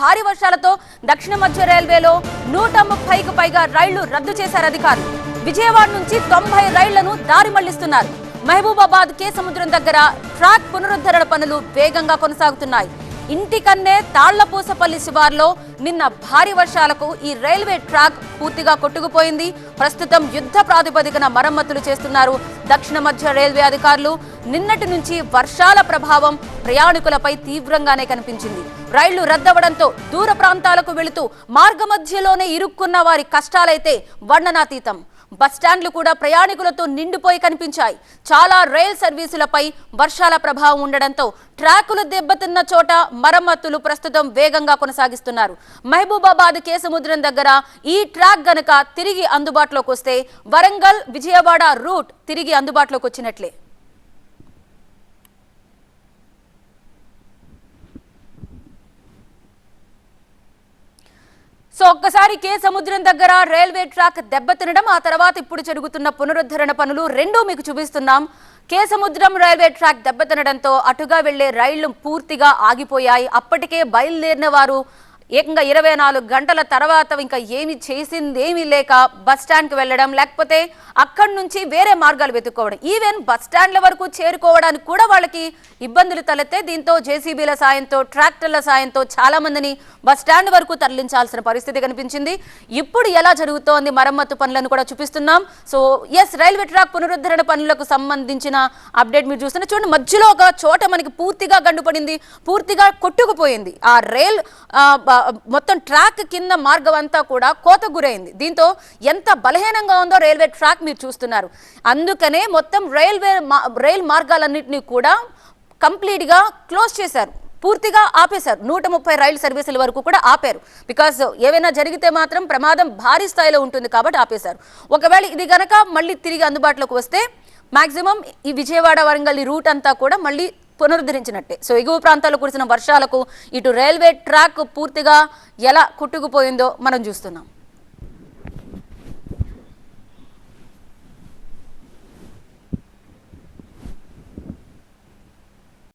భారీ వర్షాలతో దక్షిణ మధ్య రైల్వేలో నూట ముప్పైకి పైగా రైళ్ళు రద్దు చేశారు అధికారులు. విజయవాడ నుంచి తొంభై రైళ్ళను దారి మళ్ళిస్తున్నారు. మహబూబాబాద్ కే సముద్రం దగ్గర ట్రాక్ పునరుద్ధరణ పనులు వేగంగా కొనసాగుతున్నాయి. ఇంటికన్నే తాళ్ళపూసపల్లి శివార్లో నిన్న భారీ వర్షాలకు ఈ రైల్వే ట్రాక్ పూర్తిగా కొట్టుకుపోయింది. ప్రస్తుతం యుద్ధ ప్రాతిపదికన మరమ్మతులు చేస్తున్నారు దక్షిణ మధ్య రైల్వే అధికారులు. నిన్నటి నుంచి వర్షాల ప్రభావం ప్రయాణికులపై తీవ్రంగానే కనిపించింది. రైళ్ళు రద్దవడంతో దూర ప్రాంతాలకు వెళుతూ మార్గమధ్యలోనే ఇరుక్కున్న వారి కష్టాలైతే వర్ణనాతీతం. బస్టాండ్లు కూడా ప్రయాణికులతో నిండిపోయి కనిపించాయి. చాలా రైల్ సర్వీసులపై వర్షాల ప్రభావం ఉండడంతో ట్రాకులు దెబ్బతిన్న చోట మరమ్మతులు ప్రస్తుతం వేగంగా కొనసాగిస్తున్నారు. మహబూబాబాద్ కేసముద్రం దగ్గర ఈ ట్రాక్ గనక తిరిగి అందుబాటులోకి వస్తే వరంగల్ విజయవాడ రూట్ తిరిగి అందుబాటులోకి వచ్చినట్లే. ఒక్కసారి కే సముద్రం దగ్గర రైల్వే ట్రాక్ దెబ్బతినడం ఆ తర్వాత ఇప్పుడు జరుగుతున్న పునరుద్ధరణ పనులు రెండూ మీకు చూపిస్తున్నాం. కే సముద్రం రైల్వే ట్రాక్ దెబ్బతినడంతో అటుగా వెళ్ళే రైళ్ళు పూర్తిగా ఆగిపోయాయి. అప్పటికే బయలుదేరిన వారు ఏకంగా ఇరవై నాలుగు గంటల తర్వాత ఇంకా ఏమి చేసిందేమీ లేక బస్ స్టాండ్కి వెళ్ళడం లేకపోతే అక్కడి నుంచి వేరే మార్గాలు వెతుక్కోవడం ఈవెన్ బస్ స్టాండ్ల వరకు చేరుకోవడానికి కూడా వాళ్ళకి ఇబ్బందులు తలెత్తే దీంతో జేసీబీల సాయంతో ట్రాక్టర్ల సాయంతో చాలా మందిని బస్ స్టాండ్ వరకు తరలించాల్సిన పరిస్థితి కనిపించింది. ఇప్పుడు ఎలా జరుగుతోంది మరమ్మతు పనులను కూడా చూపిస్తున్నాం. సో ఎస్ రైల్వే ట్రాక్ పునరుద్ధరణ పనులకు సంబంధించిన అప్డేట్ మీరు చూస్తున్న చూడండి మధ్యలో ఒక చోట మనకి పూర్తిగా గండుపడింది పూర్తిగా కొట్టుకుపోయింది. ఆ రైల్ మొత్తం ట్రాక్ కింద మార్గం అంతా కూడా కోత గురైంది. దీంతో ఎంత బలహీనంగా ఉందో రైల్వే ట్రాక్ మీరు చూస్తున్నారు. అందుకనే మొత్తం రైల్వే మా- రైల్ మార్గాలన్నింటినీ కూడా కంప్లీట్గా క్లోజ్ చేశారు. పూర్తిగా ఆపేశారు. నూట ముప్పై రైలు సర్వీసుల వరకు కూడా ఆపారు. బికాస్ ఏవైనా జరిగితే మాత్రం ప్రమాదం భారీ స్థాయిలో ఉంటుంది కాబట్టి ఆపేశారు. ఒకవేళ ఇది గనక మళ్ళీ తిరిగి అందుబాటులోకి వస్తే మాక్సిమం ఈ విజయవాడ వరంగల్ ఈ రూట్ అంతా కూడా మళ్ళీ పునరుద్ధరించినట్టే. సో ఎగువ ప్రాంతాల్లో కురిసిన వర్షాలకు ఇటు రైల్వే ట్రాక్ పూర్తిగా ఎలా కుట్టుకుపోయిందో మనం చూస్తున్నాం.